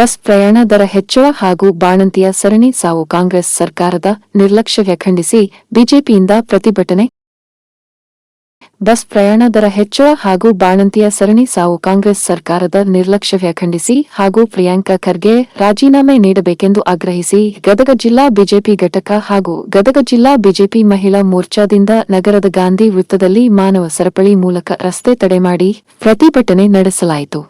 Bus ಪ್ರಯಾಣ ದರ ಹೆಚ್ಚಳ ಹಾಗೂ ಬಾಣಂತಿಯ ಸರಣಿ ಸಾವು ಕಾಂಗ್ರೆಸ್ ಸರ್ಕಾರದ ನಿರ್ಲಕ್ಷ್ಯ ಖಂಡಿಸಿ ಬಿಜೆಪಿಯಿಂದ ಪ್ರತಿಭಟನೆ. ಬಸ್ ಪ್ರಯಾಣ ದರ ಹೆಚ್ಚಳ ಹಾಗೂ ಬಾಣಂತಿಯ ಸರಣಿ ಸಾವು ಕಾಂಗ್ರೆಸ್ ಸರ್ಕಾರದ ನಿರ್ಲಕ್ಷ್ಯ ಖಂಡಿಸಿ ಹಾಗೂ ಪ್ರಿಯಾಂಕಾ ಖರ್ಗೆ ರಾಜೀನಾಮೆ ನೀಡಬೇಕೆಂದು ಆಗ್ರಹಿಸಿ ಗದಗ ಜಿಲ್ಲಾ ಬಿಜೆಪಿ ಘಟಕ ಹಾಗೂ ಗದಗ ಜಿಲ್ಲಾ ಬಿಜೆಪಿ ಮಹಿಳಾ ಮೋರ್ಚಾದಿಂದ ನಗರದ ಗಾಂಧಿ ವೃತ್ತದಲ್ಲಿ ಮಾನವ ಸರಪಳಿ ಮೂಲಕ ರಸ್ತೆ ತಡೆ ಮಾಡಿ ಪ್ರತಿಭಟನೆ ನಡೆಸಲಾಯಿತು.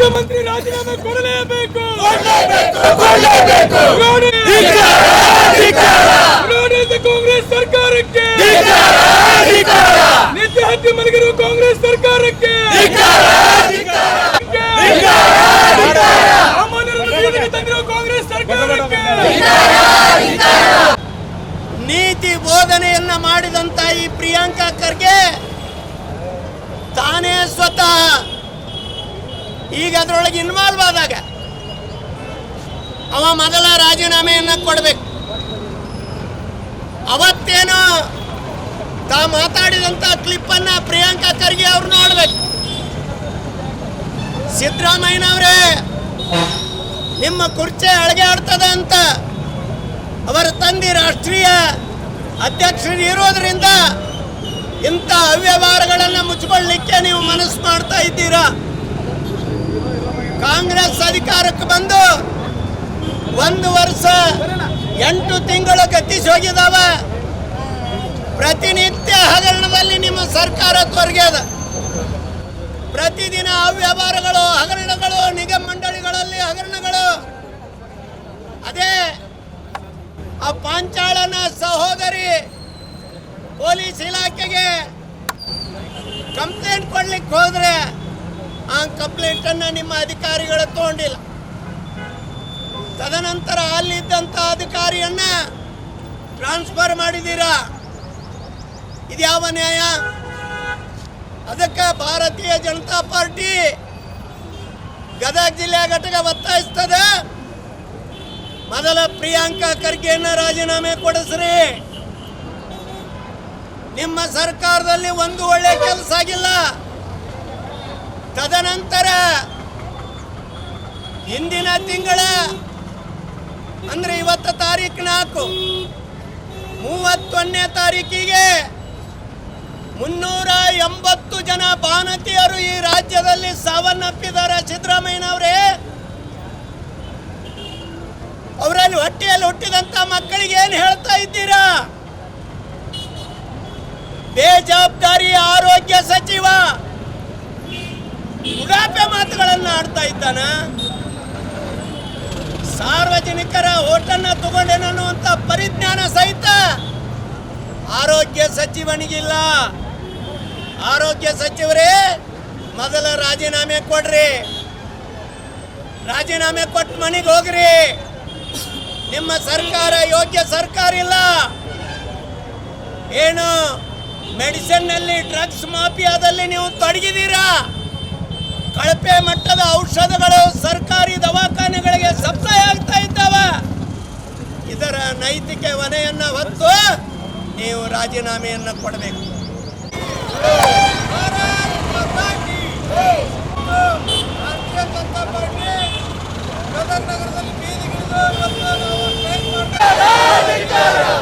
ಆರೋಗ್ಯ ಮಂತ್ರಿ ರಾಜೀನಾಮೆ ಕೊಡಲೇಬೇಕು. ಕಾಂಗ್ರೆಸ್ ಸರ್ಕಾರಕ್ಕೆ. ನಿತ್ಯ ಹತ್ತಿ ಮಲಗಿರುವ ಕಾಂಗ್ರೆಸ್ ಸರ್ಕಾರಕ್ಕೆ. ತಂದಿರುವ ಕಾಂಗ್ರೆಸ್ ಸರ್ಕಾರಕ್ಕೆ. ನೀತಿ ಬೋಧನೆಯನ್ನ ಮಾಡಿದಂತ ಈ ಪ್ರಿಯಾಂಕಾ ಖರ್ಗೆ ತಾನೇ ಸ್ವತಃ ಈಗ ಅದರೊಳಗೆ ಇನ್ವಾಲ್ವ್ ಆದಾಗ ಅವ ಮೊದಲ ರಾಜೀನಾಮೆಯನ್ನ ಕೊಡಬೇಕು. ಅವತ್ತೇನೋ ತಾ ಮಾತಾಡಿದಂತ ಕ್ಲಿಪ್ ಅನ್ನ ಪ್ರಿಯಾಂಕಾ ಖರ್ಗೆ ಅವ್ರು ನೋಡ್ಬೇಕು. ಸಿದ್ದರಾಮಯ್ಯನವರೇ ನಿಮ್ಮ ಕುರ್ಚಿ ಅಳಗೆ ಆಡ್ತದ ಅಂತ ಅವರ ತಂದೆ ರಾಷ್ಟ್ರೀಯ ಅಧ್ಯಕ್ಷರು ಇರೋದ್ರಿಂದ ಇಂಥ ಅವ್ಯವಹಾರಗಳನ್ನು ಮುಚ್ಚಿಕೊಳ್ಳಿಕ್ಕೆ ನೀವು ಮನಸ್ಸು ಮಾಡ್ತಾ ಇದ್ದೀರಾ? ಕಾಂಗ್ರೆಸ್ ಅಧಿಕಾರಕ್ಕೆ ಬಂದು ಒಂದು ವರ್ಷ ಎಂಟು ತಿಂಗಳು ಹೋಗಿದಾವ. ಪ್ರತಿನಿತ್ಯ ಹಗರಣದಲ್ಲಿ ನಿಮ್ಮ ಸರ್ಕಾರ ತೊರಗ್ಯದ ಪ್ರತಿದಿನ ಅವ್ಯವಹಾರಗಳು, ಹಗರಣಗಳು, ನಿಗಮ ಮಂಡಳಿಗಳಲ್ಲಿ ಹಗರಣಗಳು. ಅದೇ ಆ ಪಾಂಚಾಳನ ಸಹೋದರಿ ಪೊಲೀಸ್ ಇಲಾಖೆಗೆ ಕಂಪ್ಲೇಂಟ್ ಕೊಡ್ಲಿಕ್ಕೆ ಹೋದ್ರೆ ಆ ಕಂಪ್ಲೇಂಟ್ ಅನ್ನ ನಿಮ್ಮ ಅಧಿಕಾರಿಗಳು ತಗೊಂಡಿಲ್ಲ. ತದನಂತರ ಅಲ್ಲಿದ್ದಂಥ ಅಧಿಕಾರಿಯನ್ನ ಟ್ರಾನ್ಸ್ಫರ್ ಮಾಡಿದ್ದೀರಾ ಇದ್ಯಾವ ನ್ಯಾಯ? ಅದಕ್ಕೆ ಭಾರತೀಯ ಜನತಾ ಪಾರ್ಟಿ ಗದಗ ಜಿಲ್ಲೆಯ ಘಟಕ ಒತ್ತಾಯಿಸ್ತದೆ. ಮೊದಲ ಪ್ರಿಯಾಂಕಾ ಖರ್ಗೆಯನ್ನ ರಾಜೀನಾಮೆ ಕೊಡಿಸ್ರಿ. ನಿಮ್ಮ ಸರ್ಕಾರದಲ್ಲಿ ಒಂದು ಒಳ್ಳೆ ಕೆಲಸ ಆಗಿಲ್ಲ. ತದನಂತರ ಹಿಂದಿನ ತಿಂಗಳ, ಅಂದ್ರೆ ಇವತ್ತು ತಾರೀಕು ನಾಲ್ಕು, ಮೂವತ್ತೊಂದನೇ ತಾರೀಕಿಗೆ ಮುನ್ನೂರ ಎಂಬತ್ತು ಜನ ಬಾಣತಿಯರು ಈ ರಾಜ್ಯದಲ್ಲಿ ಸಾವನ್ನಪ್ಪಿದ್ದಾರೆ. ಸಿದ್ದರಾಮಯ್ಯನವರೇ, ಅವರಲ್ಲಿ ಹೊಟ್ಟೆಯಲ್ಲಿ ಹುಟ್ಟಿದಂತ ಮಕ್ಕಳಿಗೆ ಏನು ಹೇಳ್ತಾ ಇದ್ದೀರಾ? ಬೇಜವಾಬ್ದಾರಿ ಇದ್ದಾನ ಸಾರ್ವಜನಿಕರ ಓಟನ್ನ ತಗೊಂಡೇನನ್ನುವಂತ ಪರಿಜ್ಞಾನ ಸಹಿತ ಆರೋಗ್ಯ ಸಚಿವನಿಗಿಲ್ಲ. ಆರೋಗ್ಯ ಸಚಿವರೇ, ಮೊದಲ ರಾಜೀನಾಮೆ ಕೊಡ್ರಿ. ರಾಜೀನಾಮೆ ಕೊಟ್ಟು ಮನೆಗೆ ಹೋಗ್ರಿ. ನಿಮ್ಮ ಸರ್ಕಾರ ಯೋಗ್ಯ ಸರ್ಕಾರ ಇಲ್ಲ. ಏನು ಮೆಡಿಸಿನ್ನಲ್ಲಿ ಡ್ರಗ್ಸ್ ಮಾಫಿಯಾದಲ್ಲಿ ನೀವು ತೊಡಗಿದ್ದೀರಾ? ಕಳಪೆ ಮಟ್ಟದ ಔಷಧಗಳು ಸರ್ಕಾರಿ ದವಾಖಾನೆಗಳಿಗೆ ಸಪ್ಲೈ ಆಗ್ತಾ ಇದ್ದಾವೆ. ಇದರ ನೈತಿಕ ಹೊನೆಯನ್ನ ಹೊತ್ತು ನೀವು ರಾಜೀನಾಮೆಯನ್ನು ಕೊಡಬೇಕು. ನಗರದಲ್ಲಿ ಬೀದಿಗಿಳಿದು ಇವತ್ತು ನಾವು ಸ್ಟ್ರೈಕ್ ಮಾಡ್ತಾ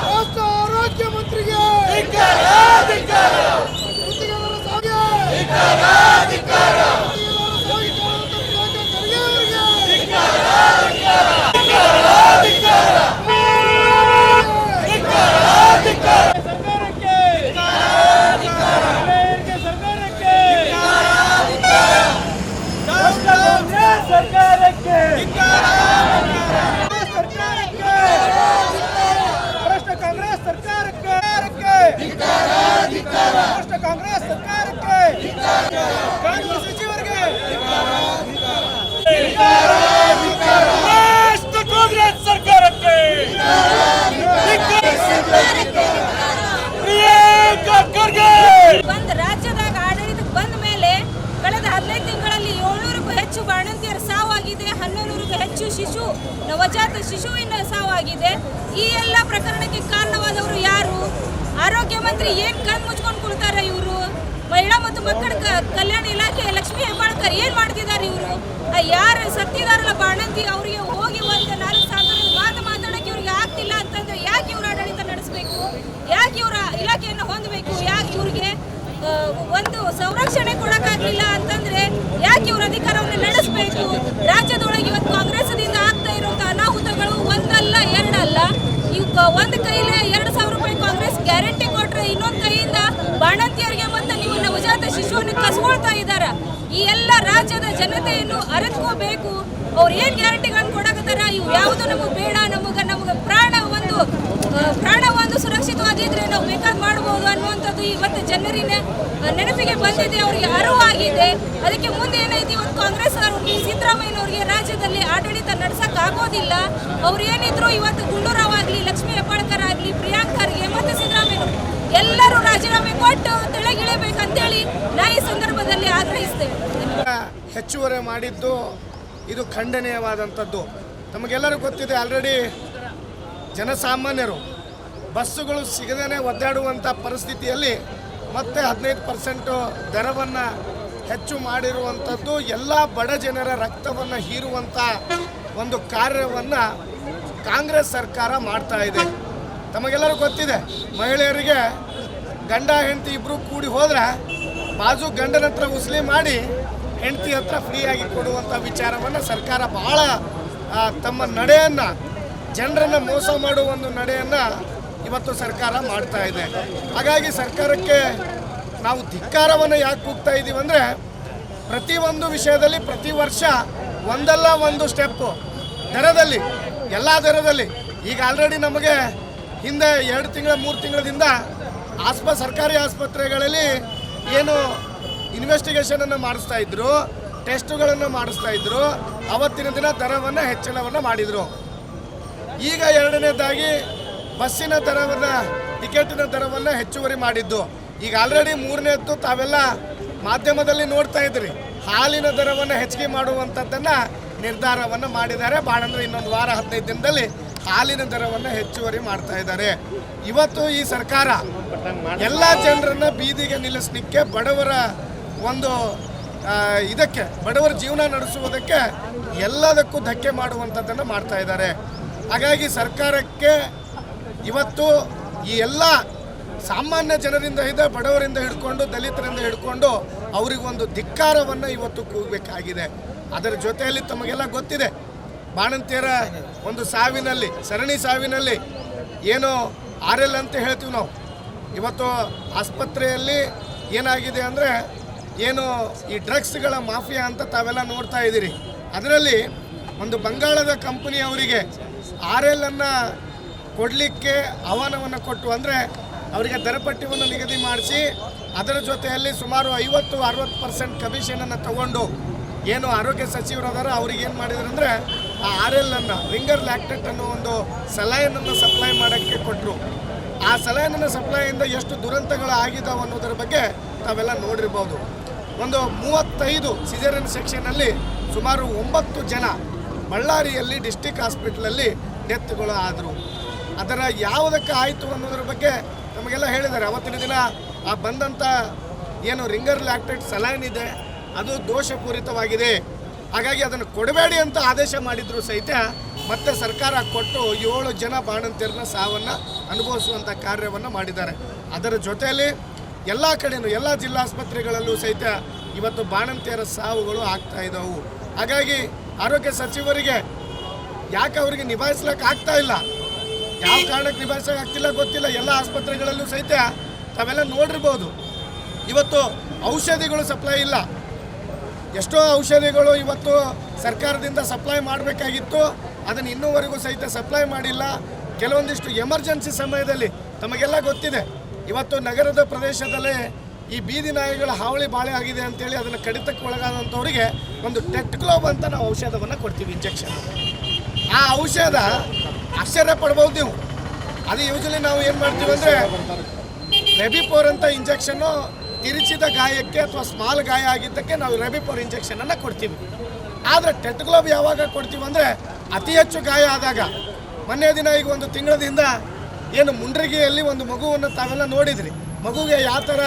ರಾಷ್ಟ್ರ ಆರೋಗ್ಯ ಮಂತ್ರಿಗೆ ಗುತ್ತಿಗೆದಾರ ಸಾವಿಗೆ ಗುತ್ತಿಗೆದಾರ ಸಾವಿಗೆ ಕಾರಣವಂತ ಪ್ರಿಯಾಂಕ ಖರ್ಗೆ ಅವರಿಗೆ ಸರ್ಕಾರಕ್ಕೆ ಅಮೇರಿಕೆ ಸರ್ಕಾರಕ್ಕೆ ಸರ್ಕಾರಕ್ಕೆ ಸರ್ಕಾರಕ್ಕೆ ಭ್ರಷ್ಟ ಕಾಂಗ್ರೆಸ್ ಸರ್ಕಾರಕ್ಕೆ ಭ್ರಷ್ಟ ಕಾಂಗ್ರೆಸ್ ಸರ್ಕಾರಕ್ಕೆ ಕಾನೂನು ಸಚಿವರಿಗೆ ಭ್ರಷ್ಟ ಕಾಂಗ್ರೆಸ್ ಸರ್ಕಾರಕ್ಕೆ ಪ್ರಿಯಾಂಕಾ ಖರ್ಗೆ ಬಂದ್ ರಾಜ್ಯದಾಗ ಆಡಳಿತಕ್ಕೆ ಬಂದ ಮೇಲೆ ಕಳೆದ ಹದಿನೈದು ತಿಂಗಳಲ್ಲಿ ಏಳ್ನೂರಕ್ಕೂ ಹೆಚ್ಚು ಬಾಣಂತಿಯರ ಸಾವಾಗಿದೆ ಹನ್ನೊಂದೂರಕ್ಕೂ ಹೆಚ್ಚು ಶಿಶು, ನವಜಾತ ಶಿಶುವಿನ ಸಾವಾಗಿದೆ. ಈ ಎಲ್ಲ ಪ್ರಕರಣಕ್ಕೆ ಕಾರಣವಾದವರು ಯಾರು? ಆರೋಗ್ಯ ಮಂತ್ರಿ ಏನ್ ಕಣ್ ಮುಚ್ಕೊಂಡು ಕೊಡ್ತಾರೆ ಇವರು? ಮಹಿಳಾ ಮತ್ತು ಮಕ್ಕಳ ಕಲ್ಯಾಣ ಇಲಾಖೆ ಲಕ್ಷ್ಮೀ ಹೆಬ್ಬಾಳ್ಕರ್ ಏನ್ ಮಾಡ್ತಿದ್ದಾರೆ ಇವರು? ಯಾರು ಸತ್ತಿದಾರಲ್ಲ ಬಾಣಂತಿ ಅವರಿಗೆ ಹೋಗಿ ಒಂದು ನಾಲ್ಕು ಸಾವಿರ ಮಾತು ಮಾತಾಡಕ್ಕೆ ಇವ್ರಿಗೆ ಆಗ್ತಿಲ್ಲ ಅಂತಂದ್ರೆ ಯಾಕೆ ಇವ್ರು ಆಡಳಿತ ನಡೆಸಬೇಕು? ಯಾಕೆ ಇವರ ಇಲಾಖೆಯನ್ನು ಹೊಂದಬೇಕು? ಯಾಕೆ ಇವ್ರಿಗೆ ಒಂದು ಸಂರಕ್ಷಣೆ ಕೊಡಕ್ಕಾಗ್ಲಿಲ್ಲ ಅಂತಂದ್ರೆ ಯಾಕೆ ಇವ್ರ ಅಧಿಕಾರವನ್ನು ನಡೆಸಬೇಕು? ರಾಜ್ಯದೊಳಗೆ ಇವತ್ತು ಕಾಂಗ್ರೆಸ್ದಿಂದ ಆಗ್ತಾ ಇರುವಂತಹ ಅನಾಹುತಗಳು ಒಂದಲ್ಲ, ಎರಡಲ್ಲ. ಇವ್ ಒಂದ್ ಕೈಲೇ ಎರಡು ಸಾವಿರ ರೂಪಾಯಿ ಕಾಂಗ್ರೆಸ್ ಗ್ಯಾರಂಟಿ ಕೊಟ್ರೆ ಇನ್ನೊಂದು ಕೈಯಿಂದ ಬಾಣಂತಿಯರಿಗೆ ಮತ್ತೆ ನೀವು ನವಜಾತ ಶಿಶುವನ್ನು ಕಸ್ಕೊಳ್ತಾ ಇದ್ದಾರ ಈ ಎಲ್ಲ ರಾಜ್ಯದ ಜನತೆಯನ್ನು ಅರಿತ್ಕೋಬೇಕು. ಅವ್ರು ಏನ್ ಗ್ಯಾರಂಟಿಗಳನ್ನು ಕೊಡಕತ್ತಾರ? ಇವು ಯಾವುದು ನಮಗೆ ಬೇಡ, ನಮಗ ನಮಗ ಪ್ರಾಣ ಒಂದು ಪ್ರಾಣ ಸುರಕ್ಷಿತವಾಗಿದ್ರೆ ನಾವು ಬೇಕಾದ್ ಮಾಡಬಹುದು ಅನ್ನುವಂಥದ್ದು ಇವತ್ತು ಜನರಿನ ನೆನಪಿಗೆ ಬಂದಿದೆ, ಅವರಿಗೆ ಅರಿವಾಗಿದೆ. ಅದಕ್ಕೆ ಮುಂದೆ ಏನೈತಿ ಇವತ್ತು ಕಾಂಗ್ರೆಸ್ ಅವರು ಸಿದ್ದರಾಮಯ್ಯನವ್ರಿಗೆ ರಾಜ್ಯದಲ್ಲಿ ಆಡಳಿತ ನಡ್ಸಕ್ ಆಗೋದಿಲ್ಲ ಅವ್ರು ಏನಿದ್ರು ಇವತ್ತು ಗುಂಡೂರಾವ್ ಆಗ್ಲಿ, ಲಕ್ಷ್ಮೀ ಹೆಬ್ಬಾಳ್ಕರ್ ಆಗ್ಲಿ ಪ್ರಿಯಾಂಕರ್ಗೆ ಮತ್ತೆ ಸಿದ್ದರಾಮಯ್ಯ ಎಲ್ಲರೂ ರಾಜೀನಾಮೆ ಕೊಟ್ಟು ತೆಳಗಿಳಿಬೇಕಂತೇಳಿ ನಾ ಈ ಸಂದರ್ಭದಲ್ಲಿ ಆಗ್ರಹಿಸ್ತೇವೆ. ಹೆಚ್ಚುವರಿ ಮಾಡಿದ್ದು ಇದು ಖಂಡನೀಯವಾದಂಥದ್ದು. ನಮಗೆಲ್ಲರೂ ಗೊತ್ತಿದೆ ಆಲ್ರೆಡಿ ಜನಸಾಮಾನ್ಯರು ಬಸ್ಸುಗಳು ಸಿಗದೇ ಒದ್ದಾಡುವಂಥ ಪರಿಸ್ಥಿತಿಯಲ್ಲಿ ಮತ್ತೆ ಹದಿನೈದು ಪರ್ಸೆಂಟು ದರವನ್ನು ಹೆಚ್ಚು ಮಾಡಿರುವಂಥದ್ದು ಎಲ್ಲ ಬಡ ಜನರ ರಕ್ತವನ್ನು ಹೀರುವಂಥ ಒಂದು ಕಾರ್ಯವನ್ನು ಕಾಂಗ್ರೆಸ್ ಸರ್ಕಾರ ಮಾಡ್ತಾ ಇದೆ. ತಮಗೆಲ್ಲರೂ ಗೊತ್ತಿದೆ, ಮಹಿಳೆಯರಿಗೆ ಗಂಡ, ಹೆಂಡತಿ ಇಬ್ಬರು ಕೂಡಿ ಹೋದ್ರೆ ಬಾಜು ಗಂಡನ ಹತ್ರ ಉಸಲಿ ಮಾಡಿ ಹೆಂಡತಿ ಹತ್ರ ಫ್ರೀಯಾಗಿ ಕೊಡುವಂಥ ವಿಚಾರವನ್ನು ಸರ್ಕಾರ ಬಹಳ ತಮ್ಮ ನಡೆಯನ್ನು, ಜನರನ್ನು ಮೋಸ ಮಾಡುವ ಒಂದು ನಡೆಯನ್ನು ಇವತ್ತು ಸರ್ಕಾರ ಮಾಡ್ತಾ ಇದೆ. ಹಾಗಾಗಿ ಸರ್ಕಾರಕ್ಕೆ ನಾವು ಧಿಕ್ಕಾರವನ್ನು ಯಾಕೆ ಕೂಗ್ತಾ ಇದ್ದೀವಿ ಅಂದರೆ ಪ್ರತಿಯೊಂದು ವಿಷಯದಲ್ಲಿ ಪ್ರತಿ ವರ್ಷ ಒಂದಲ್ಲ ಒಂದು ಸ್ಟೆಪ್ಪು ದರದಲ್ಲಿ, ಎಲ್ಲ ದರದಲ್ಲಿ. ಈಗ ಆಲ್ರೆಡಿ ನಮಗೆ ಹಿಂದೆ ಎರಡು ತಿಂಗಳ, ಮೂರು ತಿಂಗಳದಿಂದ ಆಸ್ಪ, ಸರ್ಕಾರಿ ಆಸ್ಪತ್ರೆಗಳಲ್ಲಿ ಏನು ಇನ್ವೆಸ್ಟಿಗೇಷನನ್ನು ಮಾಡಿಸ್ತಾ ಇದ್ದರು ಟೆಸ್ಟುಗಳನ್ನು ಮಾಡಿಸ್ತಾ ಇದ್ದರು ಅವತ್ತಿನ ದಿನ ದರವನ್ನು ಹೆಚ್ಚಳವನ್ನು ಮಾಡಿದರು. ಈಗ ಎರಡನೇದಾಗಿ ಬಸ್ಸಿನ ದರವನ್ನು, ಟಿಕೆಟಿನ ದರವನ್ನು ಹೆಚ್ಚುವರಿ ಮಾಡಿದ್ದು. ಈಗ ಆಲ್ರೆಡಿ ಮೂರನೇದ್ದು ತಾವೆಲ್ಲ ಮಾಧ್ಯಮದಲ್ಲಿ ನೋಡ್ತಾ ಇದ್ರಿ ಹಾಲಿನ ದರವನ್ನು ಹೆಚ್ಚಿಗೆ ಮಾಡುವಂಥದ್ದನ್ನು ನಿರ್ಧಾರವನ್ನು ಮಾಡಿದ್ದಾರೆ. ಭಾಳ ಅಂದರೆ ಇನ್ನೊಂದು ವಾರ, ಹದಿನೈದು ದಿನದಲ್ಲಿ ಹಾಲಿನ ದರವನ್ನು ಹೆಚ್ಚುವರಿ ಮಾಡ್ತಾ ಇದ್ದಾರೆ. ಇವತ್ತು ಈ ಸರ್ಕಾರ ಎಲ್ಲ ಜನರನ್ನ ಬೀದಿಗೆ ನಿಲ್ಲಿಸಲಿಕ್ಕೆ ಬಡವರ ಒಂದು ಇದಕ್ಕೆ, ಬಡವರ ಜೀವನ ನಡೆಸುವುದಕ್ಕೆ ಎಲ್ಲದಕ್ಕೂ ಧಕ್ಕೆ ಮಾಡುವಂಥದ್ದನ್ನು ಮಾಡ್ತಾ ಇದ್ದಾರೆ. ಹಾಗಾಗಿ ಸರ್ಕಾರಕ್ಕೆ ಇವತ್ತು ಈ ಎಲ್ಲ ಸಾಮಾನ್ಯ ಜನರಿಂದ ಹಿಡಿದ ಬಡವರಿಂದ ಹಿಡ್ಕೊಂಡು ದಲಿತರಿಂದ ಹಿಡ್ಕೊಂಡು ಅವರಿಗೊಂದು ಧಿಕ್ಕಾರವನ್ನು ಇವತ್ತು ಕೂಗಬೇಕಾಗಿದೆ. ಅದರ ಜೊತೆಯಲ್ಲಿ ತಮಗೆಲ್ಲ ಗೊತ್ತಿದೆ, ಬಾಣಂತಿಯರ ಒಂದು ಸಾವಿನಲ್ಲಿ, ಸರಣಿ ಸಾವಿನಲ್ಲಿ ಏನು ಆರ್ ಎಲ್ ಅಂತ ಹೇಳ್ತೀವಿ ನಾವು. ಇವತ್ತು ಆಸ್ಪತ್ರೆಯಲ್ಲಿ ಏನಾಗಿದೆ ಅಂದರೆ ಏನು ಈ ಡ್ರಗ್ಸ್ಗಳ ಮಾಫಿಯಾ ಅಂತ ತಾವೆಲ್ಲ ನೋಡ್ತಾ ಇದ್ದೀರಿ. ಅದರಲ್ಲಿ ಒಂದು ಬಂಗಾಳದ ಕಂಪನಿ ಅವರಿಗೆ ಆರ್ ಎಲ್ ಅನ್ನು ಕೊಡಲಿಕ್ಕೆ ಆಹ್ವಾನವನ್ನು ಕೊಟ್ಟು ಅಂದರೆ ಅವರಿಗೆ ದರಪಟ್ಟಿಯನ್ನು ನಿಗದಿ ಮಾಡಿಸಿ ಅದರ ಜೊತೆಯಲ್ಲಿ ಸುಮಾರು ಐವತ್ತು, ಅರವತ್ತು ಪರ್ಸೆಂಟ್ ಕಮಿಷನನ್ನು ತಗೊಂಡು ಏನು ಆರೋಗ್ಯ ಸಚಿವರು ಅದಾರ ಅವ್ರಿಗೆ ಏನು ಮಾಡಿದ್ರು ಅಂದರೆ ಆ ಆರ್ ಎಲ್ ಅನ್ನು ರಿಂಗರ್ ಲ್ಯಾಕ್ಟೆಟ್ ಅನ್ನೋ ಒಂದು ಸಲಹೆಯನ್ನು ಸಪ್ಲೈ ಮಾಡೋಕ್ಕೆ ಕೊಟ್ಟರು ಆ ಸಲಹೆಯನ್ನು ಸಪ್ಲೈಯಿಂದ ಎಷ್ಟು ದುರಂತಗಳು ಆಗಿದಾವೆ ಅನ್ನೋದರ ಬಗ್ಗೆ ತಾವೆಲ್ಲ ನೋಡಿರ್ಬೋದು. ಒಂದು ಮೂವತ್ತೈದು ಸಿಜರಿನ್ ಸೆಕ್ಷನಲ್ಲಿ ಸುಮಾರು ಒಂಬತ್ತು ಜನ ಬಳ್ಳಾರಿಯಲ್ಲಿ ಡಿಸ್ಟಿಕ್ ಹಾಸ್ಪಿಟ್ಲಲ್ಲಿ ಡೆತ್ಗಳು ಆದರು. ಅದರ ಯಾವುದಕ್ಕೆ ಆಯಿತು ಅನ್ನೋದ್ರ ಬಗ್ಗೆ ನಮಗೆಲ್ಲ ಹೇಳಿದ್ದಾರೆ. ಅವತ್ತಿನ ದಿನ ಆ ಬಂದಂಥ ಏನು ರಿಂಗರ್ ಲ್ಯಾಕ್ಟೇಟ್ ಸಲೈನ್ ಇದೆ, ಅದು ದೋಷಪೂರಿತವಾಗಿದೆ. ಹಾಗಾಗಿ ಅದನ್ನು ಕೊಡಬೇಡಿ ಅಂತ ಆದೇಶ ಮಾಡಿದ್ರು ಸಹಿತ ಮತ್ತೆ ಸರ್ಕಾರ ಕೊಟ್ಟು ಏಳು ಜನ ಬಾಣಂತಿಯರನ್ನ ಸಾವನ್ನು ಅನುಭವಿಸುವಂಥ ಕಾರ್ಯವನ್ನು ಮಾಡಿದ್ದಾರೆ. ಅದರ ಜೊತೆಯಲ್ಲಿ ಎಲ್ಲ ಕಡೆನೂ, ಎಲ್ಲ ಜಿಲ್ಲಾಸ್ಪತ್ರೆಗಳಲ್ಲೂ ಸಹಿತ ಇವತ್ತು ಬಾಣಂತಿಯರ ಸಾವುಗಳು ಆಗ್ತಾ ಇದ್ದವು ಹಾಗಾಗಿ ಆರೋಗ್ಯ ಸಚಿವರಿಗೆ ಯಾಕೆ ಅವರಿಗೆ ನಿಭಾಯಿಸ್ಲಿಕ್ಕೆ ಆಗ್ತಾ ಇಲ್ಲ? ಯಾವ ಕಾರಣಕ್ಕೆ ನಿಭಾಯಿಸೋಕೆ ಆಗ್ತಿಲ್ಲ ಗೊತ್ತಿಲ್ಲ. ಎಲ್ಲ ಆಸ್ಪತ್ರೆಗಳಲ್ಲೂ ಸಹಿತ ತಾವೆಲ್ಲ ನೋಡಿರ್ಬೋದು. ಇವತ್ತು ಔಷಧಿಗಳು ಸಪ್ಲೈ ಇಲ್ಲ. ಎಷ್ಟೋ ಔಷಧಿಗಳು ಇವತ್ತು ಸರ್ಕಾರದಿಂದ ಸಪ್ಲೈ ಮಾಡಬೇಕಾಗಿತ್ತು. ಅದನ್ನು ಇನ್ನೂವರೆಗೂ ಸಹಿತ ಸಪ್ಲೈ ಮಾಡಿಲ್ಲ. ಕೆಲವೊಂದಿಷ್ಟು ಎಮರ್ಜೆನ್ಸಿ ಸಮಯದಲ್ಲಿ ತಮಗೆಲ್ಲ ಗೊತ್ತಿದೆ. ಇವತ್ತು ನಗರದ ಪ್ರದೇಶದಲ್ಲೇ ಈ ಬೀದಿ ನಾಯಿಗಳ ಹಾವಳಿ ಬಾಳೆ ಆಗಿದೆ ಅಂತೇಳಿ ಅದನ್ನು ಕಡಿತಕ್ಕೆ ಒಳಗಾದಂಥವ್ರಿಗೆ ಒಂದು ಟೆಟ್ ಗ್ಲೋಬ್ ಅಂತ ನಾವು ಔಷಧವನ್ನು ಕೊಡ್ತೀವಿ, ಇಂಜೆಕ್ಷನ್. ಆ ಔಷಧ ಆಶ್ಚರ್ಯ ಪಡ್ಬೋದು ನೀವು. ಅದು ಯೂಶಲಿ ನಾವು ಏನು ಮಾಡ್ತೀವಿ ಅಂದರೆ ರೆಬಿಪೋರ್ ಅಂತ ಇಂಜೆಕ್ಷನ್ನು ತಿರುಚಿದ ಗಾಯಕ್ಕೆ ಅಥವಾ ಸ್ಮಾಲ್ ಗಾಯ ಆಗಿದ್ದಕ್ಕೆ ನಾವು ರೆಬಿಪೋರ್ ಇಂಜೆಕ್ಷನನ್ನು ಕೊಡ್ತೀವಿ. ಆದರೆ ಟೆಟ್ಗ್ಲೋಬ್ ಯಾವಾಗ ಕೊಡ್ತೀವಿ ಅಂದರೆ ಅತಿ ಹೆಚ್ಚು ಗಾಯ ಆದಾಗ. ಮೊನ್ನೆ ದಿನ ಈಗ ಒಂದು ತಿಂಗಳದಿಂದ ಏನು ಮುಂಡ್ರಿಗೆಯಲ್ಲಿ ಒಂದು ಮಗುವನ್ನು ತಾವೆಲ್ಲ ನೋಡಿದ್ರಿ. ಮಗುಗೆ ಯಾವ ಥರ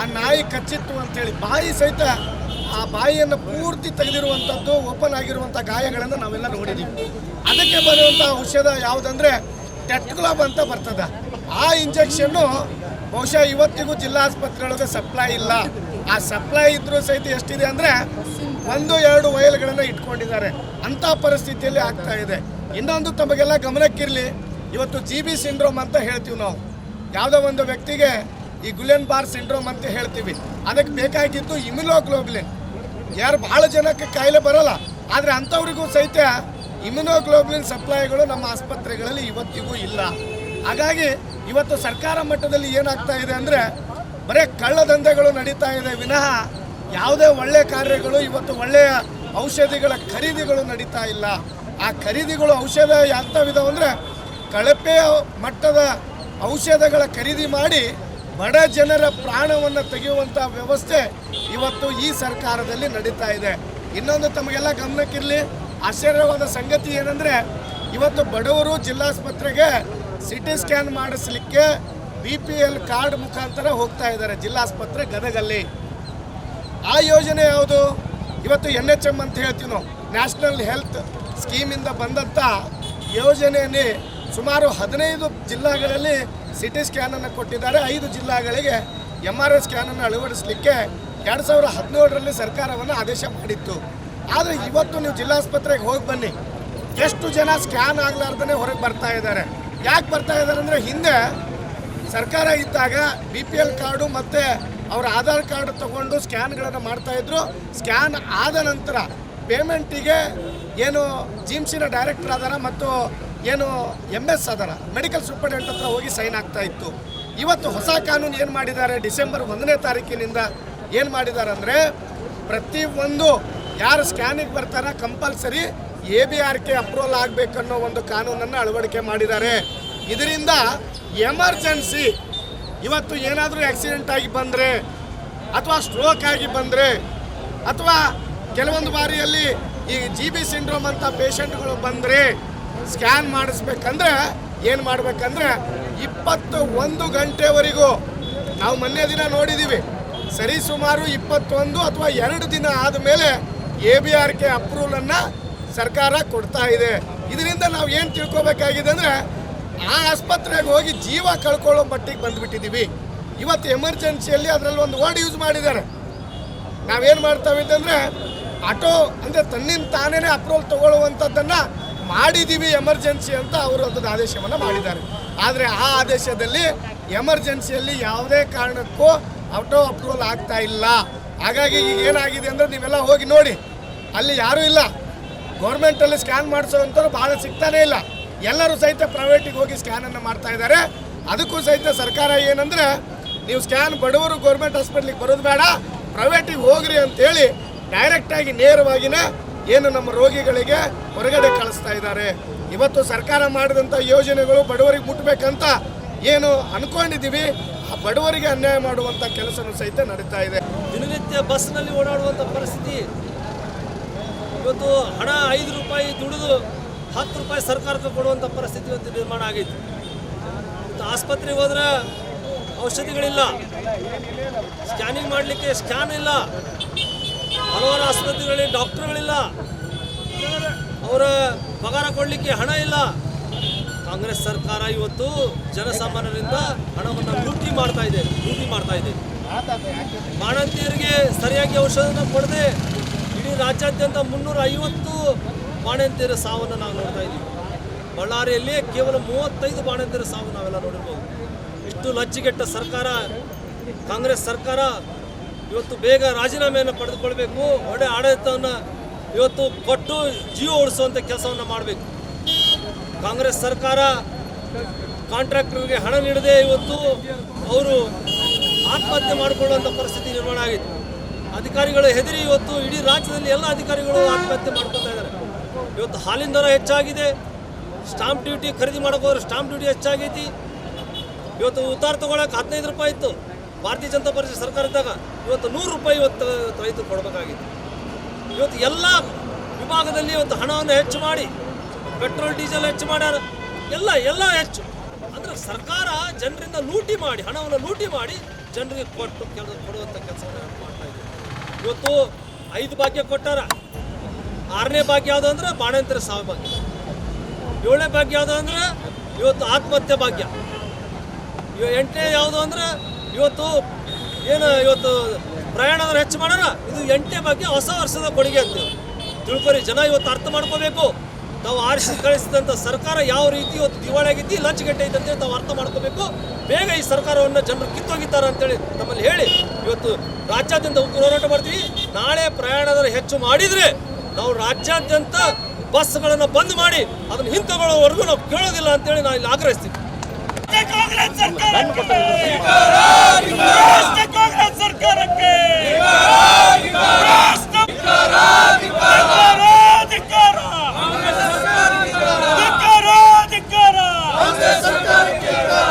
ಆ ನಾಯಿ ಕಚ್ಚಿತ್ತು ಅಂತೇಳಿ ಬಾಯಿ ಸಹಿತ ಆ ಬಾಯಿಯನ್ನು ಪೂರ್ತಿ ತೆಗೆದಿರುವಂಥದ್ದು ಓಪನ್ ಆಗಿರುವಂಥ ಗಾಯಗಳನ್ನು ನಾವೆಲ್ಲ ನೋಡಿದ್ದೀವಿ ಅದಕ್ಕೆ ಬರುವಂಥ ಔಷಧ ಯಾವುದಂದ್ರೆ ಕ್ಲಬ್ ಅಂತ ಬರ್ತದ. ಆ ಇಂಜೆಕ್ಷನ್ನು ಬಹುಶಃ ಇವತ್ತಿಗೂ ಜಿಲ್ಲಾ ಆಸ್ಪತ್ರೆಗಳಿಗೆ ಸಪ್ಲೈ ಇಲ್ಲ. ಆ ಸಪ್ಲೈ ಇದ್ರೂ ಸಹಿತ ಎಷ್ಟಿದೆ ಅಂದರೆ ಒಂದು, ಎರಡು ವಯಲ್ಗಳನ್ನು ಇಟ್ಕೊಂಡಿದ್ದಾರೆ. ಅಂಥ ಪರಿಸ್ಥಿತಿಯಲ್ಲಿ ಆಗ್ತಾ ಇದೆ. ಇನ್ನೊಂದು ತಮಗೆಲ್ಲ ಗಮನಕ್ಕಿರಲಿ, ಇವತ್ತು ಜಿ ಬಿ ಸಿಂಡ್ರೋಮ್ ಅಂತ ಹೇಳ್ತೀವಿ ನಾವು. ಯಾವುದೋ ಒಂದು ವ್ಯಕ್ತಿಗೆ ಈ ಗುಲೆನ್ ಬಾರ್ ಸಿಂಡ್ರೋಮ್ ಅಂತ ಹೇಳ್ತೀವಿ. ಅದಕ್ಕೆ ಬೇಕಾಗಿದ್ದು ಇಮ್ಯುನೋಗ್ಲೋಬ್ಲಿನ್. ಯಾರು ಭಾಳ ಜನಕ್ಕೆ ಕಾಯಿಲೆ ಬರೋಲ್ಲ. ಆದರೆ ಅಂಥವ್ರಿಗೂ ಸಹಿತ ಇಮ್ಯುನೋಗ್ಲೋಬ್ಲಿನ್ ಸಪ್ಲೈಗಳು ನಮ್ಮ ಆಸ್ಪತ್ರೆಗಳಲ್ಲಿ ಇವತ್ತಿಗೂ ಇಲ್ಲ. ಹಾಗಾಗಿ ಇವತ್ತು ಸರ್ಕಾರ ಮಟ್ಟದಲ್ಲಿ ಏನಾಗ್ತಾ ಇದೆ ಅಂದರೆ ಬರೀ ಕಳ್ಳದಂಧೆಗಳು ನಡೀತಾ ಇದೆ. ವಿನಃ ಯಾವುದೇ ಒಳ್ಳೆ ಕಾರ್ಯಗಳು, ಇವತ್ತು ಒಳ್ಳೆಯ ಔಷಧಿಗಳ ಖರೀದಿಗಳು ನಡೀತಾ ಇಲ್ಲ. ಆ ಖರೀದಿಗಳು ಔಷಧ ಎಂಥವಿದಾವೆ ಅಂದರೆ ಕಳಪೆ ಮಟ್ಟದ ಔಷಧಗಳ ಖರೀದಿ ಮಾಡಿ ಬಡ ಜನರ ಪ್ರಾಣವನ್ನು ತೆಗೆಯುವಂಥ ವ್ಯವಸ್ಥೆ ಇವತ್ತು ಈ ಸರ್ಕಾರದಲ್ಲಿ ನಡೀತಾ ಇದೆ. ಇನ್ನೊಂದು ತಮಗೆಲ್ಲ ಗಮನಕ್ಕಿರಲಿ ಆಶ್ಚರ್ಯವಾದ ಸಂಗತಿ ಏನಂದರೆ, ಇವತ್ತು ಬಡವರು ಜಿಲ್ಲಾಸ್ಪತ್ರೆಗೆ ಸಿ ಟಿ ಸ್ಕ್ಯಾನ್ ಮಾಡಿಸ್ಲಿಕ್ಕೆ ಬಿ ಪಿ ಎಲ್ ಕಾರ್ಡ್ ಮುಖಾಂತರ ಹೋಗ್ತಾ ಇದ್ದಾರೆ ಜಿಲ್ಲಾಸ್ಪತ್ರೆ ಗದಗಲ್ಲಿ. ಆ ಯೋಜನೆ ಯಾವುದು? ಇವತ್ತು ಎನ್ ಎಚ್ ಎಂ ಅಂತ ಹೇಳ್ತೀವಿ ನಾವು. ನ್ಯಾಷನಲ್ ಹೆಲ್ತ್ ಸ್ಕೀಮಿಂದ ಬಂದಂಥ ಯೋಜನೆಯಲ್ಲಿ ಸುಮಾರು ಹದಿನೈದು ಜಿಲ್ಲಾಗಳಲ್ಲಿ ಸಿ ಟಿ ಸ್ಕ್ಯಾನನ್ನು ಕೊಟ್ಟಿದ್ದಾರೆ. ಐದು ಜಿಲ್ಲಾಗಳಿಗೆ ಎಂ ಆರ್ ಎಸ್ ಸ್ಕ್ಯಾನನ್ನು ಅಳವಡಿಸಲಿಕ್ಕೆ ಎರಡು ಸಾವಿರ ಹದಿನೇಳರಲ್ಲಿ ಸರ್ಕಾರವನ್ನು ಆದೇಶ ಮಾಡಿತ್ತು. ಆದರೆ ಇವತ್ತು ನೀವು ಜಿಲ್ಲಾಸ್ಪತ್ರೆಗೆ ಹೋಗಿ ಬನ್ನಿ. ಎಷ್ಟು ಜನ ಸ್ಕ್ಯಾನ್ ಆಗ್ಲಾರ್ದನೆ ಹೊರಗೆ ಬರ್ತಾ ಇದ್ದಾರೆ. ಯಾಕೆ ಬರ್ತಾ ಇದ್ದಾರೆ ಅಂದರೆ ಹಿಂದೆ ಸರ್ಕಾರ ಇದ್ದಾಗ ಬಿ ಪಿ ಎಲ್ ಕಾರ್ಡು ಮತ್ತು ಅವರ ಆಧಾರ್ ಕಾರ್ಡ್ ತಗೊಂಡು ಸ್ಕ್ಯಾನ್ಗಳನ್ನು ಮಾಡ್ತಾ ಇದ್ರು. ಸ್ಕ್ಯಾನ್ ಆದ ನಂತರ ಪೇಮೆಂಟಿಗೆ ಏನು ಜಿಮ್ಸಿನ ಡೈರೆಕ್ಟರ್ ಅದಾರ ಮತ್ತು ಏನು ಎಂ ಎಸ್ ಅದಾರ ಮೆಡಿಕಲ್ ಸೂಪರ್ಡೆಂಟ್ ಹತ್ರ ಹೋಗಿ ಸೈನ್ ಆಗ್ತಾ ಇತ್ತು. ಇವತ್ತು ಹೊಸ ಕಾನೂನು ಏನು ಮಾಡಿದ್ದಾರೆ? ಡಿಸೆಂಬರ್ ಒಂದನೇ ತಾರೀಕಿನಿಂದ ಏನು ಮಾಡಿದ್ದಾರೆ ಅಂದರೆ ಪ್ರತಿಯೊಂದು ಯಾರು ಸ್ಕ್ಯಾನಿಗೆ ಬರ್ತಾರ compulsory A B R K approval ಆಗಬೇಕನ್ನೋ ಒಂದು ಕಾನೂನನ್ನು ಅಳವಡಿಕೆ ಮಾಡಿದ್ದಾರೆ. ಇದರಿಂದ ಎಮರ್ಜೆನ್ಸಿ ಇವತ್ತು ಏನಾದರೂ ಆಕ್ಸಿಡೆಂಟ್ ಆಗಿ ಬಂದರೆ ಅಥವಾ ಸ್ಟ್ರೋಕ್ ಆಗಿ ಬಂದರೆ ಅಥವಾ ಕೆಲವೊಂದು ಬಾರಿಯಲ್ಲಿ ಈ ಜಿ ಬಿ ಸಿಂಡ್ರೋಮ್ ಅಂತ ಪೇಷಂಟ್ಗಳು ಬಂದರೆ ಸ್ಕ್ಯಾನ್ ಮಾಡಿಸ್ಬೇಕಂದ್ರೆ ಏನು ಮಾಡಬೇಕಂದ್ರೆ ಇಪ್ಪತ್ತು ಒಂದು ಗಂಟೆವರೆಗೂ ನಾವು ಮೊನ್ನೆ ದಿನ ನೋಡಿದ್ದೀವಿ ಸರಿ ಸುಮಾರು ಇಪ್ಪತ್ತೊಂದು ಅಥವಾ ಎರಡು ದಿನ ಆದಮೇಲೆ ಎ ಬಿ ಆರ್ ಕೆ ಅಪ್ರೂವಲನ್ನು ಸರ್ಕಾರ ಕೊಡ್ತಾ ಇದೆ. ಇದರಿಂದ ನಾವು ಏನು ತಿಳ್ಕೊಬೇಕಾಗಿದೆ ಅಂದರೆ ಆ ಆಸ್ಪತ್ರೆಗೆ ಹೋಗಿ ಜೀವ ಕಳ್ಕೊಳ್ಳೋ ಮಟ್ಟಿಗೆ ಬಂದುಬಿಟ್ಟಿದ್ದೀವಿ ಇವತ್ತು ಎಮರ್ಜೆನ್ಸಿಯಲ್ಲಿ ಅದರಲ್ಲಿ ಒಂದು ವರ್ಡ್ ಯೂಸ್ ಮಾಡಿದ್ದಾರೆ. ನಾವೇನು ಮಾಡ್ತಾವೆ ಅಂತಂದರೆ ಆಟೋ ಅಂದರೆ ತನ್ನಿಂದ ತಾನೇ ಅಪ್ರೂವಲ್ ತಗೊಳ್ಳುವಂಥದ್ದನ್ನು ಮಾಡಿದ್ದೀವಿ ಎಮರ್ಜೆನ್ಸಿ ಅಂತ ಅವರು ಅದನ್ನು ಆದೇಶವನ್ನು ಮಾಡಿದ್ದಾರೆ. ಆದರೆ ಆ ಆದೇಶದಲ್ಲಿ ಎಮರ್ಜೆನ್ಸಿಯಲ್ಲಿ ಯಾವುದೇ ಕಾರಣಕ್ಕೂ ಆಟೋ ಅಪ್ರೂವಲ್ ಆಗ್ತಾ ಇಲ್ಲ. ಹಾಗಾಗಿ ಈಗ ಏನಾಗಿದೆ ಅಂದರೆ ನೀವೆಲ್ಲ ಹೋಗಿ ನೋಡಿ. ಅಲ್ಲಿ ಯಾರೂ ಇಲ್ಲ. ಗೌರ್ಮೆಂಟಲ್ಲಿ ಸ್ಕ್ಯಾನ್ ಮಾಡಿಸೋವಂಥವ್ರು ಭಾಳ ಸಿಗ್ತಾನೇ ಇಲ್ಲ. ಎಲ್ಲರೂ ಸಹಿತ ಪ್ರೈವೇಟಿಗೆ ಹೋಗಿ ಸ್ಕ್ಯಾನನ್ನು ಮಾಡ್ತಾ ಇದ್ದಾರೆ. ಅದಕ್ಕೂ ಸಹಿತ ಸರ್ಕಾರ ಏನಂದರೆ, ನೀವು ಸ್ಕ್ಯಾನ್ ಬಡವರು ಗೌರ್ಮೆಂಟ್ ಹಾಸ್ಪಿಟ್ಲಿಗೆ ಬರೋದು ಬೇಡ, ಪ್ರೈವೇಟಿಗೆ ಹೋಗ್ರಿ ಅಂತೇಳಿ ಡೈರೆಕ್ಟಾಗಿ ನೇರವಾಗಿನೇ ಏನು ನಮ್ಮ ರೋಗಿಗಳಿಗೆ ಹೊರಗಡೆ ಕಳಿಸ್ತಾ ಇದ್ದಾರೆ. ಇವತ್ತು ಸರ್ಕಾರ ಮಾಡಿದಂಥ ಯೋಜನೆಗಳು ಬಡವರಿಗೆ ಮುಟ್ಟಬೇಕಂತ ಏನು ಅಂದ್ಕೊಂಡಿದ್ದೀವಿ ಆ ಬಡವರಿಗೆ ಅನ್ಯಾಯ ಮಾಡುವಂಥ ಕೆಲಸನೂ ಸಹಿತ ನಡೀತಾ ಇದೆ. ದಿನನಿತ್ಯ ಬಸ್ನಲ್ಲಿ ಓಡಾಡುವಂಥ ಪರಿಸ್ಥಿತಿ ಇವತ್ತು ಹಣ ಐದು ರೂಪಾಯಿ ದುಡಿದು ಹತ್ತು ರೂಪಾಯಿ ಸರ್ಕಾರಕ್ಕೆ ಕೊಡುವಂಥ ಪರಿಸ್ಥಿತಿ ಇವತ್ತು ನಿರ್ಮಾಣ ಆಗೈತಿ. ಇವತ್ತು ಆಸ್ಪತ್ರೆಗೆ ಹೋದ್ರೆ ಔಷಧಿಗಳಿಲ್ಲ. ಸ್ಕ್ಯಾನಿಂಗ್ ಮಾಡಲಿಕ್ಕೆ ಸ್ಕ್ಯಾನ್ ಇಲ್ಲ. ಹಲವಾರು ಆಸ್ಪತ್ರೆಗಳಲ್ಲಿ ಡಾಕ್ಟರ್ಗಳಿಲ್ಲ. ಅವರ ಪಗಾರ ಕೊಡಲಿಕ್ಕೆ ಹಣ ಇಲ್ಲ. ಕಾಂಗ್ರೆಸ್ ಸರ್ಕಾರ ಇವತ್ತು ಜನಸಾಮಾನ್ಯರಿಂದ ಹಣವನ್ನು ಲೂಟಿ ಮಾಡ್ತಾ ಇದೆ, ಲೂಟಿ ಮಾಡ್ತಾ ಇದೆ. ಬಾಣಂತಿಯರಿಗೆ ಸರಿಯಾಗಿ ಔಷಧನ ಕೊಡದೆ ಇಡೀ ರಾಜ್ಯಾದ್ಯಂತ ಮುನ್ನೂರ ಐವತ್ತು ಬಾಣಂತಿಯರ ಸಾವನ್ನು ನಾವು ನೋಡ್ತಾ ಇದ್ದೀವಿ. ಬಳ್ಳಾರಿಯಲ್ಲಿ ಕೇವಲ ಮೂವತ್ತೈದು ಬಾಣಂತಿಯರ ಸಾವು ನಾವೆಲ್ಲ ನೋಡಿರ್ಬೋದು. ಇಷ್ಟು ಲಜ್ಜಿಗೆಟ್ಟ ಸರ್ಕಾರ, ಕಾಂಗ್ರೆಸ್ ಸರ್ಕಾರ ಇವತ್ತು ಬೇಗ ರಾಜೀನಾಮೆಯನ್ನು ಪಡೆದುಕೊಳ್ಬೇಕು. ಒಡೆ ಆಡಳಿತವನ್ನು ಇವತ್ತು ಕೊಟ್ಟು ಜೀವ ಉಳಿಸುವಂಥ ಕೆಲಸವನ್ನು ಮಾಡಬೇಕು. ಕಾಂಗ್ರೆಸ್ ಸರ್ಕಾರ ಕಾಂಟ್ರಾಕ್ಟರ್ಗೆ ಹಣ ನೀಡದೆ ಇವತ್ತು ಅವರು ಆತ್ಮಹತ್ಯೆ ಮಾಡಿಕೊಳ್ಳುವಂಥ ಪರಿಸ್ಥಿತಿ ನಿರ್ಮಾಣ ಆಗಿದೆ ಅಧಿಕಾರಿಗಳು ಹೆದರಿ ಇವತ್ತು ಇಡೀ ರಾಜ್ಯದಲ್ಲಿ ಎಲ್ಲ ಅಧಿಕಾರಿಗಳು ಆತ್ಮಹತ್ಯೆ ಮಾಡ್ಕೊತಾ ಇದ್ದಾರೆ. ಇವತ್ತು ಹಾಲಿನ ದರ ಹೆಚ್ಚಾಗಿದೆ. ಸ್ಟಾಂಪ್ ಡ್ಯೂಟಿ ಖರೀದಿ ಮಾಡೋಕೋದ್ರೆ ಸ್ಟಾಂಪ್ ಡ್ಯೂಟಿ ಹೆಚ್ಚಾಗೈತಿ. ಇವತ್ತು ಉತ್ತಾರ ತಗೊಳಕ್ಕೆ ಹದಿನೈದು ರೂಪಾಯಿ ಇತ್ತು. ಭಾರತೀಯ ಜನತಾ ಪಕ್ಷ ಸರ್ಕಾರ ಇದ್ದಾಗ ಇವತ್ತು ನೂರು ರೂಪಾಯಿ ಇವತ್ತು ರೈತರು ಕೊಡಬೇಕಾಗಿತ್ತು. ಇವತ್ತು ಎಲ್ಲ ವಿಭಾಗದಲ್ಲಿ ಇವತ್ತು ಹಣವನ್ನು ಹೆಚ್ಚು ಮಾಡಿ, ಪೆಟ್ರೋಲ್, ಡೀಸೆಲ್ ಹೆಚ್ಚು ಮಾಡ್ಯಾರ. ಎಲ್ಲ ಎಲ್ಲ ಹೆಚ್ಚು. ಅಂದರೆ ಸರ್ಕಾರ ಜನರಿಂದ ಲೂಟಿ ಮಾಡಿ, ಹಣವನ್ನು ಲೂಟಿ ಮಾಡಿ ಜನರಿಗೆ ಕೊಟ್ಟು ಕೆಲಸ ಕೊಡುವಂಥ ಇದೆ ಇವತ್ತು ಐದು ಭಾಗ್ಯ ಕೊಟ್ಟಾರ. ಆರನೇ ಭಾಗ್ಯ ಯಾವುದು ಅಂದ್ರೆ ಬಾಣಂತರ ಸಾವು ಭಾಗ್ಯ. ಏಳನೇ ಭಾಗ್ಯ ಯಾವುದು ಅಂದ್ರೆ ಇವತ್ತು ಆತ್ಮಹತ್ಯೆ ಭಾಗ್ಯ. ಎಂಟನೇ ಯಾವುದು ಅಂದ್ರೆ ಇವತ್ತು ಏನು ಇವತ್ತು ಪ್ರಯಾಣ ಹೆಚ್ಚು ಮಾಡೋಣ ಇದು ಎಂಟನೇ ಭಾಗ್ಯ ಹೊಸ ವರ್ಷದ ಕೊಡುಗೆ ಅಂತ ತಿಳ್ಕೊರಿ, ಜನ ಇವತ್ತು ಅರ್ಥ ಮಾಡ್ಕೋಬೇಕು. ನಾವು ಆರಿಸಿ ಕಳಿಸಿದಂಥ ಸರ್ಕಾರ ಯಾವ ರೀತಿ ಇವತ್ತು ದಿವಾಳಿ ಆಗೈತಿ ಲಂಚಗಟ್ಟೆ ಐತೆ ಅಂತೇಳಿ ನಾವು ಅರ್ಥ ಮಾಡ್ಕೋಬೇಕು. ಬೇಗ ಈ ಸರ್ಕಾರವನ್ನು ಜನರು ಕಿತ್ತೋಗಿದ್ದಾರೆ ಅಂತೇಳಿ ನಮ್ಮಲ್ಲಿ ಹೇಳಿ ಇವತ್ತು ರಾಜ್ಯಾದ್ಯಂತ ಹೋರಾಟ ಮಾಡ್ತೀವಿ. ನಾಳೆ ಪ್ರಯಾಣದ ಹೆಚ್ಚು ಮಾಡಿದರೆ ನಾವು ರಾಜ್ಯಾದ್ಯಂತ ಬಸ್ಗಳನ್ನು ಬಂದ್ ಮಾಡಿ ಅದನ್ನು ಹಿಂತಗೊಳ್ಳೋವರೆಗೂ ನಾವು ಕೇಳೋದಿಲ್ಲ ಅಂತೇಳಿ ನಾವು ಇಲ್ಲಿ ಆಗ್ರಹಿಸ್ತೀವಿ ಕಾಂಗ್ರೆಸ್ ಸರ್ಕಾರಕ್ಕೆ ರಾಷ್ಟ್ರ ಕಾಂಗ್ರೆಸ್ ಸರ್ಕಾರಕ್ಕೆ ರಾಷ್ಟ್ರ- ಧಿಕ್ಕಾರ, ಧಿಕ್ಕಾರ. ಧಿಕ್ಕಾರ, ಧಿಕ್ಕಾರ.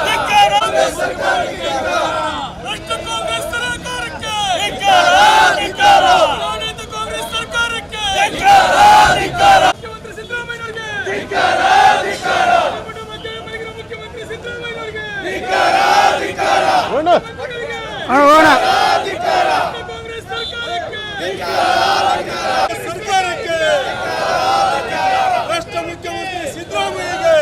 ಧಿಕ್ಕಾರ. ರಾಷ್ಟ್ರ ಕಾಂಗ್ರೆಸ್ ಸರ್ಕಾರಕ್ಕೆ ಧಿಕ್ಕಾರ, ಧಿಕ್ಕಾರ. ಆಡಳಿತ ಕಾಂಗ್ರೆಸ್ ಸರ್ಕಾರಕ್ಕೆ ಧಿಕ್ಕಾರ, ಧಿಕ್ಕಾರ. ಮುಖ್ಯಮಂತ್ರಿ ಸಿದ್ದರಾಮಯ್ಯನವರಿಗೆ ಮುಖ್ಯಮಂತ್ರಿ ಮುಖ್ಯಮಂತ್ರಿ ಸಿದ್ದರಾಮಯ್ಯನವರಿಗೆ ಕಾಂಗ್ರೆಸ್ ಸರ್ಕಾರಕ್ಕೆ ಸರ್ಕಾರಕ್ಕೆ ರಾಷ್ಟ್ರ ಮುಖ್ಯಮಂತ್ರಿ ಸಿದ್ದರಾಮಯ್ಯಗೆ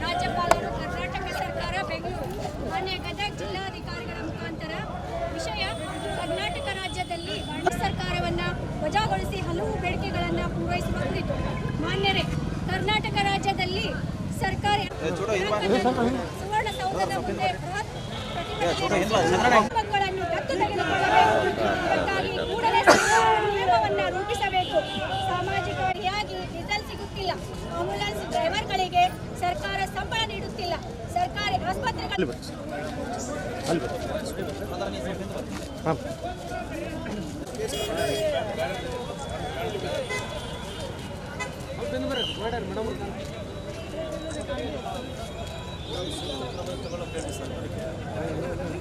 ರಾಜ್ಯಪಾಲರು ಕರ್ನಾಟಕ ಸರ್ಕಾರ ಬೆಂಗಳೂರು ಮಾನ್ಯ ಗದಗ ಜಿಲ್ಲಾಧಿಕಾರಿಗಳ ಮುಖಾಂತರ ವಿಷಯ ಕರ್ನಾಟಕ ರಾಜ್ಯದಲ್ಲಿ ವರ್ಣ ಸರ್ಕಾರವನ್ನ ವಜಾಗೊಳಿಸಿ ಹಲವು ಬೇಡಿಕೆಗಳನ್ನು ಪೂರೈಸುವ ಕುರಿತು ಮಾನ್ಯರೇ ಕರ್ನಾಟಕ ರಾಜ್ಯದಲ್ಲಿ ಸರ್ಕಾರಿ ಸುವರ್ಣಸೌಧದ ಮುಂದೆ ಬೃಹತ್ ದತ್ತು ತೆಗೆದುಕೊಳ್ಳಬೇಕು. ಕೂಡಲೇ ನಿಯಮವನ್ನ ರೂಪಿಸಬೇಕು. ಸಾಮಾಜಿಕವಾಗಿ ಡೀಸೆಲ್ ಸಿಗುತ್ತಿಲ್ಲ? ಆಂಬ್ಯುಲೆನ್ಸ್ ಡ್ರೈವರ್ಗಳಿಗೆ ಸರ್ಕಾರ ಸಂಬಳ ನೀಡುತ್ತಿಲ್ಲ. ಸರ್ಕಾರಿ ಆಸ್ಪತ್ರೆಗಳು detto quello che mi stanno richiedendo.